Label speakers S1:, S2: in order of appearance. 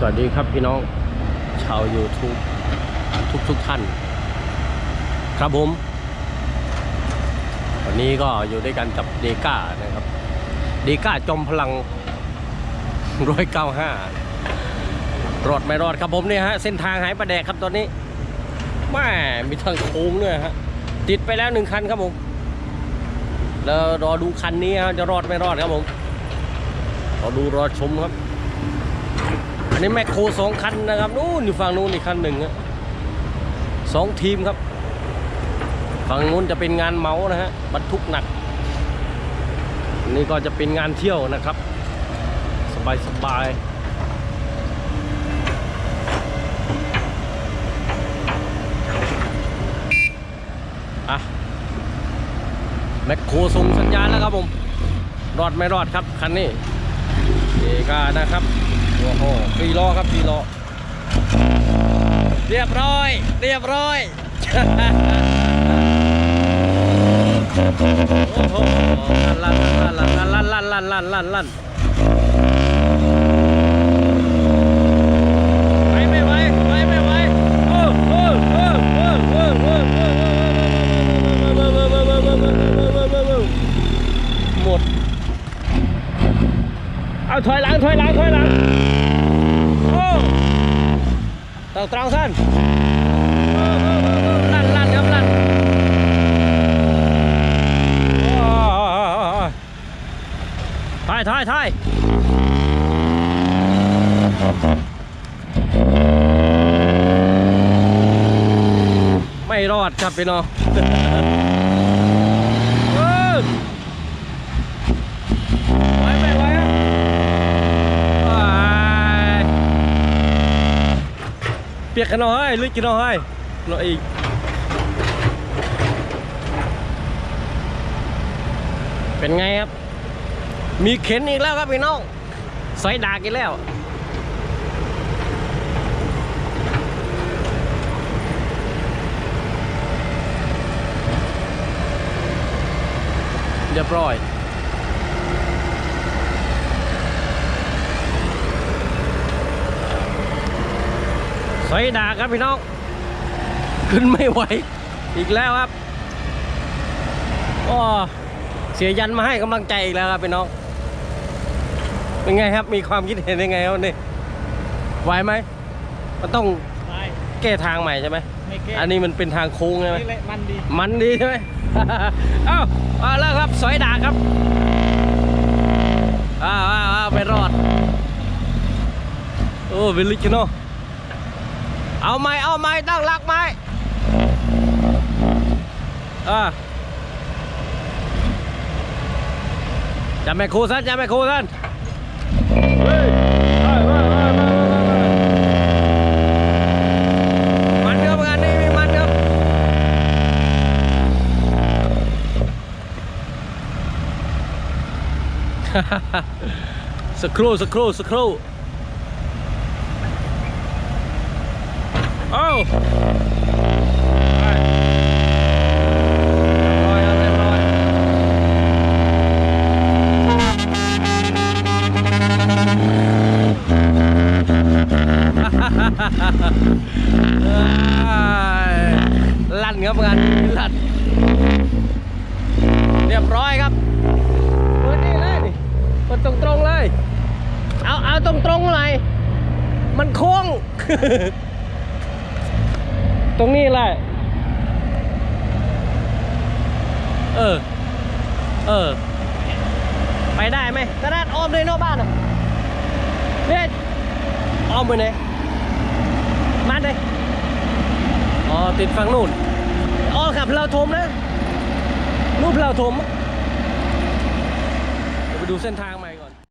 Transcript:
S1: สวัสดีครับพี่น้องชาว YouTube ทุกทุกท่าน ครับผม วันนี้ก็อยู่ด้วยกันกับเดก้านะครับ เดก้าจอมพลังร้อยเก้าห้ารอดไม่รอดครับผมเนี่ยฮะ เส้นทางหายประแดกครับตอนนี้แม่มีทางโค้งด้วยฮะ ติดไปแล้วหนึ่งคันครับผม แล้วรอดูคันนี้ฮะจะรอดไม่รอดครับผมรอดูรอชมครับ อันนี้แมคโครสองคันนะครับนู่นอยู่ฝั่งนู้นอีกคันหนึ่งสองทีมครับ ฝั่งนู้นจะเป็นงานเมาส์นะฮะบรรทุกหนักอันนี่ก็จะเป็นงานเที่ยวนะครับ สบายสบายอะแมคโครส่งสัญญาณแล้วครับผม รอดไม่รอดครับคันนี้เอกานะครับ อ้โหฟรีล้อครับฟรีล้อเรียบร้อย เรียบร้อย โอ้โหลั่นลั่นลั่นลั่นลั่นลั่นลั่นลั่นลั่นลั่นไปไม่ไหวไปไม่ไหโอ้โอ้โอ้โอ้โอ้โอ้โอ้หมด เอาถอยหลังถอยหลังถอยหลัง ตรงตรงสั้นลั่นลั่นครับลั่นโอ้ถอยถอยถอยไม่รอดครับพี่น้อง ปียกกันห Piệt cái nó ơi, lưới cái nó อีกเป็นไงครับมีเข็นอีกแล้วครับพี่น้องใส่ดากินแล้วเรียบร้อย สอยดากครับพี่น้อง ขึ้นไม่ไหว อีกแล้วครับโอ้เสียยันมาให้กำลังใจอีกแล้วครับพี่น้อง เป็นไงครับมีความคิดเห็นยังไงครับวันนี่ไหวไหมมันต้อง
S2: ไม่
S1: แก้ทางใหม่ใช่ไหม
S2: ไม่แก้
S1: อันนี้มันเป็นทางโค้งใช่ไหม
S2: นี่แหละมันดี
S1: มันดีใช่ไหม เอ้ามาแล้วครับสอยดากครับอ้าวอ้าวอ้าวไม่รอดโอ้วิลลิจิโน เอาไม้เอาไม้ตั้งหลักไม้อ่าจะแม่ครูสั้นจะแม่ครูสั้นเฮ้ยเยเฮ้ยเฮ้ยเฮ้ยเฮ้ยมันครับงานนี้มีมันครับสักครู่สักครู่สักครู่ เอ้าไปเรียบร้อเรียบร้อยเอ้ยลั่นครับงานลั่นเรียบร้อยครับเปิดนี่เลยนี่เปิดตรงตรงๆเลย เอาเอาตรงตรงๆหน่อยมันโค้ง ตรงนี้แหละ เออ เออ ไปได้ไหมกระดาษอ้อมเลยนอกบ้านอะเนี่ยอ้อมไปไหนมาเลยอ๋อ ติดฝั่งนู่นอ๋อขับเราทมนะนู่นเราทมเดี๋ยวไปดูเส้นทางใหม่